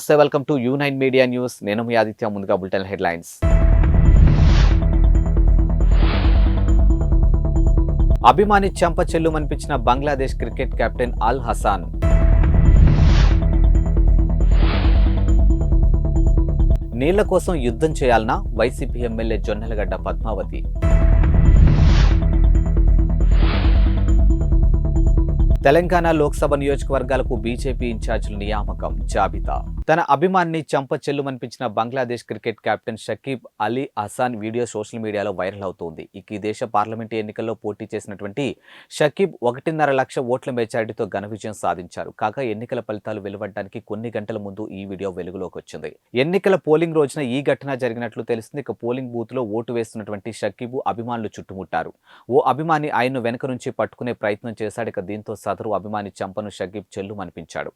నమస్తే welcome to U nine media news. నేను మీ ఆదిత్య ముందుగా బులెటిన్ హెడ్లైన్స్. అభిమాని చెంప చెల్లుమనిపించిన బంగ్లాదేశ్ క్రికెట్ కెప్టెన్ అల్ హసాన్. నీళ్ళ కోసం యుద్ధం చేయాలన్నా వైసీపీ ఎమ్మెల్యే జొన్నలగడ్డ పద్మావతి. తెలంగాణ లోక్సభ నియోజకవర్గాలకు బీజేపీ ఇన్ఛార్జీల నియామకం జాబితా. తన అభిమాన్ని చెంప చెల్లుమనిపించిన Bangladesh cricket captain Shakib Ali Hasan video social మీడియాలో వైరల్ అవుతోంది. ఇక ఈ దేశ పార్లమెంటు ఎన్నికల్లో పోటీ చేసినటువంటి షకీబ్ ఒకటిన్నర లక్ష ఓట్ల మెజారిటీతో ఘన విజయం సాధించారు. కాగా ఎన్నికల ఫలితాలు వెలువడడానికి కొన్ని గంటల ముందు ఈ వీడియో వెలుగులోకి వచ్చింది. ఎన్నికల పోలింగ్ రోజున ఈ ఘటన జరిగినట్లు తెలిసింది. ఇక పోలింగ్ బూత్లో ఓటు వేస్తున్నటువంటి షకీబు అభిమానులు చుట్టుముట్టారు. ఓ అభిమాని ఆయన్ను వెనక నుంచి పట్టుకునే ప్రయత్నం చేశాడు. ఇక దీంతో సదరు అభిమాని చంపను షకీబ్ చెల్లుమనిపించాడు.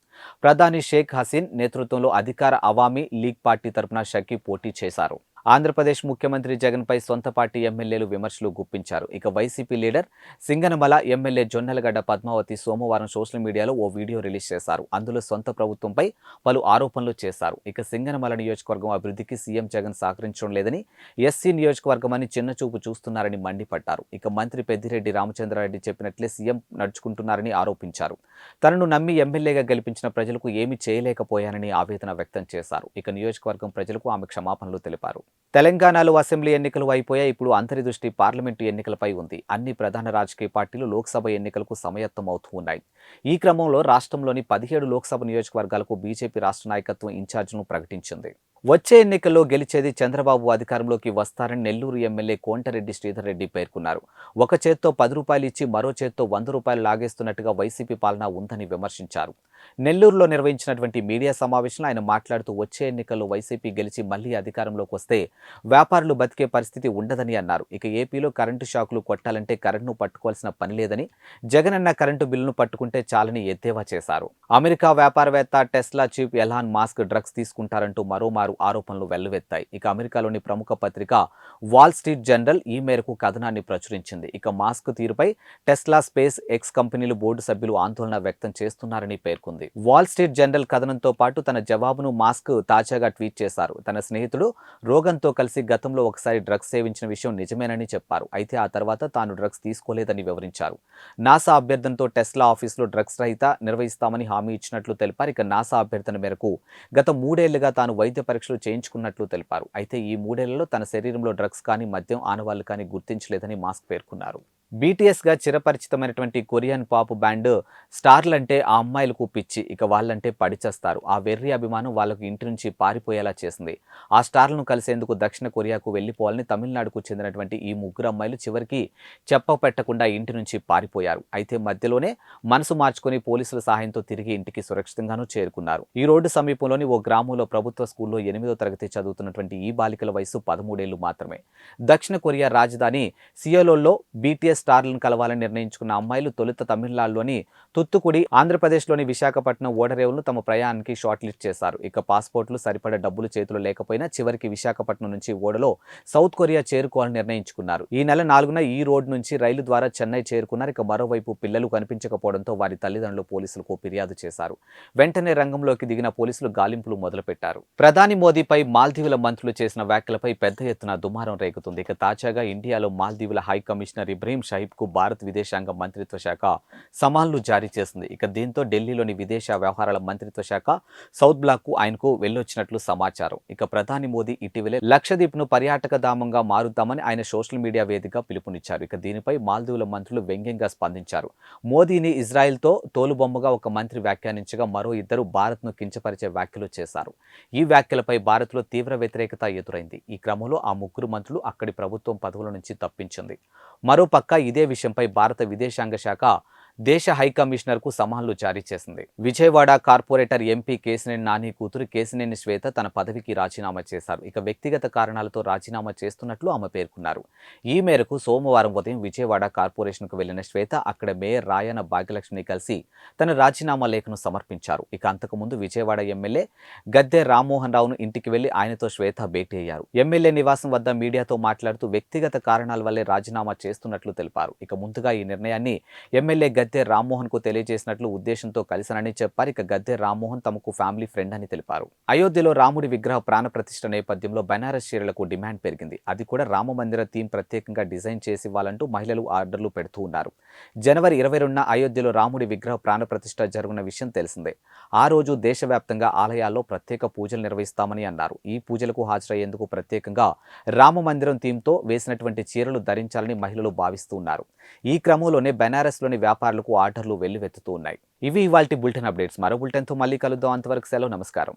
ప్రధాని షేక్ హసీన్ నేతృత్వంలో అధికార అవామీ లీగ్ పార్టీ తరపున షకీబ్ పోటీ చేశారు. ఆంధ్రప్రదేశ్ ముఖ్యమంత్రి జగన్పై సొంత పార్టీ ఎమ్మెల్యేలు విమర్శలు గుప్పించారు. ఇక YCP leader Singanamala MLA Jonnalagadda Padmavathi సోమవారం సోషల్ మీడియాలో ఓ వీడియో రిలీజ్ చేశారు. అందులో సొంత ప్రభుత్వంపై పలు ఆరోపణలు చేశారు. ఇక సింగనమల నియోజకవర్గం అభివృద్ధికి సీఎం జగన్ సహకరించడం లేదని ఎస్సీ నియోజకవర్గం అని చిన్నచూపు చూస్తున్నారని మండిపడ్డారు. ఇక మంత్రి పెద్దిరెడ్డి రామచంద్రారెడ్డి చెప్పినట్లే సీఎం నడుచుకుంటున్నారని ఆరోపించారు. తనను నమ్మి ఎమ్మెల్యేగా గెలిపించిన ప్రజలకు ఏమీ చేయలేకపోయానని ఆవేదన వ్యక్తం చేశారు. ఇక నియోజకవర్గం ప్రజలకు ఆమె క్షమాపణలు తెలిపారు. తెలంగాణలో అసెంబ్లీ ఎన్నికలు అయిపోయాయి. ఇప్పుడు అంతర్దృష్టి పార్లమెంటు ఎన్నికలపై ఉంది. అన్ని ప్రధాన రాజకీయ పార్టీలు లోక్సభ ఎన్నికలకు సమయత్తం అవుతూ ఉన్నాయి. ఈ క్రమంలో రాష్ట్రంలోని పదిహేడు లోక్సభ నియోజకవర్గాలకు బీజేపీ రాష్ట్ర నాయకత్వం ఇన్ఛార్జ్ను ప్రకటించింది. వచ్చే ఎన్నికల్లో గెలిచేది చంద్రబాబు అధికారంలోకి వస్తారని నెల్లూరు ఎమ్మెల్యే కోంటరెడ్డి శ్రీధర్ రెడ్డి పేర్కొన్నారు. ఒక చేత్తో పది రూపాయలు ఇచ్చి మరో చేత్తో వంద రూపాయలు లాగేస్తున్నట్టుగా వైసీపీ పాలన ఉందని విమర్శించారు. నెల్లూరులో నిర్వహించినటువంటి మీడియా సమావేశంలో ఆయన మాట్లాడుతూ వచ్చే ఎన్నికల్లో వైసీపీ గెలిచి మళ్ళీ అధికారంలోకి వస్తే వ్యాపారులు బతికే పరిస్థితి ఉండదని అన్నారు. ఇక ఏపీలో కరెంటు షాకులు కొట్టాలంటే కరెంటును పట్టుకోవాల్సిన పని లేదని జగనన్న కరెంటు బిల్లును పట్టుకుంటే చాలని ఎద్దేవా చేశారు. అమెరికా వ్యాపారవేత్త Tesla chief Elon Musk drugs తీసుకుంటారంటూ మరోమారు ఆరోపణలు వెల్లువెత్తాయి. ఇక అమెరికాలోని ప్రముఖ పత్రిక వాల్ స్ట్రీట్ జనరల్ ఈ మేరకు కథనాన్ని ప్రచురించింది. ఇక మాస్క్ తీరుపై టెస్లా స్పేస్ ఎక్స్ కంపెనీలు బోర్డు సభ్యులు ఆందోళన వ్యక్తం చేస్తున్నారని పేర్కొంది. వాల్ స్ట్రీట్ జనరల్ కథనంతో పాటు తన జవాబును మాస్క్ తాజాగా ట్వీట్ చేశారు. తన స్నేహితుడు రోగంతో కలిసి గతంలో ఒకసారి డ్రగ్స్ సేవించిన విషయం నిజమేనని చెప్పారు. అయితే ఆ తర్వాత తాను డ్రగ్స్ తీసుకోలేదని వివరించారు. నాసా అభ్యర్థనతో టెస్లా ఆఫీసులో డ్రగ్స్ రహిత నిర్వహిస్తామని హామీ ఇచ్చినట్లు తెలిపారు. ఇక నాసా అభ్యర్థన మేరకు గత మూడేళ్ళుగా తాను వైద్య పరీక్ష పరీక్షలు చేయించుకున్నట్లు తెలిపారు. అయితే ఈ మూడేళ్ళలో తన శరీరంలో డ్రగ్స్ కానీ మద్యం ఆనవాళ్ళు కానీ గుర్తించలేదని మాస్క్ పేర్కొన్నారు. బీటీఎస్గా చిరపరిచితమైనటువంటి కొరియన్ పాప్ బ్యాండ్ స్టార్లంటే ఆ అమ్మాయిలకు పిచ్చి ఇక వాళ్ళంటే పడిచేస్తారు. ఆ వెర్రి అభిమానం వాళ్ళకు ఇంటి నుంచి పారిపోయేలా చేసింది. ఆ స్టార్లను కలిసేందుకు దక్షిణ కొరియాకు వెళ్ళిపోవాలని తమిళనాడుకు చెందినటువంటి ఈ ముగ్గురు అమ్మాయిలు చివరికి చెప్ప పెట్టకుండా ఇంటి నుంచి పారిపోయారు. అయితే మధ్యలోనే మనసు మార్చుకుని పోలీసుల సహాయంతో తిరిగి ఇంటికి సురక్షితంగానూ చేరుకున్నారు. ఈ రోడ్డు సమీపంలోని ఓ గ్రామంలో ప్రభుత్వ స్కూల్లో ఎనిమిదో తరగతి చదువుతున్నటువంటి ఈ బాలికల వయసు పదమూడేళ్ళు మాత్రమే. దక్షిణ కొరియా రాజధాని సియోలోల్లో బీటీఎస్ స్టార్లను కలవాలని నిర్ణయించుకున్న అమ్మాయిలు తొలుత తమిళనాడులోని తుత్తుకుడి ఆంధ్రప్రదేశ్లోని విశాఖపట్నం ఓడరేవులను తమ ప్రయాణానికి షార్ట్ లిస్ట్ చేశారు. ఇక పాస్పోర్ట్లు సరిపడ డబ్బులు చేతిలో లేకపోయినా చివరికి విశాఖపట్నం నుంచి ఓడలో సౌత్ కొరియా చేరుకోవాలని నిర్ణయించుకున్నారు. ఈ నెల నాలుగున ఈ రోడ్ నుంచి రైలు ద్వారా చెన్నై చేరుకున్నారు. ఇక మరోవైపు పిల్లలు కనిపించకపోవడంతో వారి తల్లిదండ్రులు పోలీసులకు ఫిర్యాదు చేశారు. వెంటనే రంగంలోకి దిగిన పోలీసులు గాలింపులు మొదలుపెట్టారు. ప్రధాని మోదీపై మాల్దీవుల మంత్రులు చేసిన వ్యాఖ్యలపై పెద్ద ఎత్తున దుమారం రేగుతుంది. ఇక తాజాగా ఇండియాలో మాల్దీవుల హై కమిషనర్ ఇబ్రహీం షహీబ్కు భారత్ విదేశాంగ మంత్రిత్వ శాఖ సమాన్లు జారీ చేసింది. ఇక దీంతో ఢిల్లీలోని విదేశ వ్యవహారాల మంత్రిత్వ శాఖ సౌత్ బ్లాక్కు ఆయనకు వెళ్ళొచ్చినట్లు సమాచారం. ఇక ప్రధాని మోదీ ఇటీవలే లక్షద్వీప్ను పర్యాటక ధామంగా మారుద్దామని ఆయన సోషల్ మీడియా వేదిక పిలుపునిచ్చారు. ఇక దీనిపై మాల్దీవుల మంత్రులు వ్యంగ్యంగా స్పందించారు. మోదీని ఇజ్రాయెల్తో తోలుబొమ్మగా ఒక మంత్రి వ్యాఖ్యానించగా మరో ఇద్దరు భారత్ను కించపరిచే వ్యాఖ్యలు చేశారు. ఈ వ్యాఖ్యలపై భారత్లో తీవ్ర వ్యతిరేకత ఎదురైంది. ఈ క్రమంలో ఆ ముగ్గురు మంత్రులు అక్కడి ప్రభుత్వం పదవుల నుంచి తప్పించింది. మరోపక్క ఇదే విషయంపై భారత విదేశాంగ శాఖ దేశ హై కమిషనర్కు సమాన్లు జారీ చేసింది. విజయవాడ కార్పొరేటర్ ఎంపీ కేసినేని నాని కూతురు కేసినేని శ్వేత తన పదవికి రాజీనామా చేశారు. ఇక వ్యక్తిగత కారణాలతో రాజీనామా చేస్తున్నట్లు ఆమె పేర్కొన్నారు. ఈ మేరకు సోమవారం ఉదయం విజయవాడ కార్పొరేషన్కు వెళ్ళిన శ్వేత అక్కడ మేయర్ రాయన భాగ్యలక్ష్మిని కలిసి తన రాజీనామా లేఖను సమర్పించారు. ఇక అంతకుముందు విజయవాడ ఎమ్మెల్యే గద్దె రామ్మోహన్ రావును ఇంటికి వెళ్ళి ఆయనతో శ్వేత భేటీ అయ్యారు. ఎమ్మెల్యే నివాసం వద్ద మీడియాతో మాట్లాడుతూ వ్యక్తిగత కారణాల వల్లే రాజీనామా చేస్తున్నట్లు తెలిపారు. ఇక ముందుగా ఈ నిర్ణయాన్ని ఎమ్మెల్యే గద్దె రామ్మోహన్కు తెలియజేసినట్లు ఉద్దేశంతో కలిశానని చెప్పారు. ఇక గద్దె రామ్మోహన్ తమకు ఫ్యామిలీ ఫ్రెండ్ అని తెలిపారు. అయోధ్యలో రాముడి విగ్రహ ప్రాణ ప్రతిష్ఠ నేపథ్యంలో బనారస్ చీరలకు డిమాండ్ పెరిగింది. అది కూడా రామ మందిర థీమ్ ప్రత్యేకంగా డిజైన్ చేసి ఇవ్వాలంటూ మహిళలు ఆర్డర్లు పెడుతూ ఉన్నారు. జనవరి ఇరవై రెండున అయోధ్యలో రాముడి విగ్రహ ప్రాణ ప్రతిష్ఠ జరుగున్న విషయం తెలిసిందే. ఆ రోజు దేశవ్యాప్తంగా ఆలయాల్లో ప్రత్యేక పూజలు నిర్వహిస్తామని అన్నారు. ఈ పూజలకు హాజరయ్యేందుకు ప్రత్యేకంగా రామ మందిరం థీమ్తో వేసినటువంటి చీరలు ధరించాలని మహిళలు భావిస్తూ ఉన్నారు. ఈ క్రమంలోనే బెనారస్లోని వ్యాపారులకు ఆర్డర్లు వెల్లువెత్తుతూ ఉన్నాయి. ఇవి ఇవాళ బులెటిన్ అప్డేట్స్. మరో బులెటిన్తో మళ్ళీ కలుద్దాం. అంతవరకు సెలవు. నమస్కారం.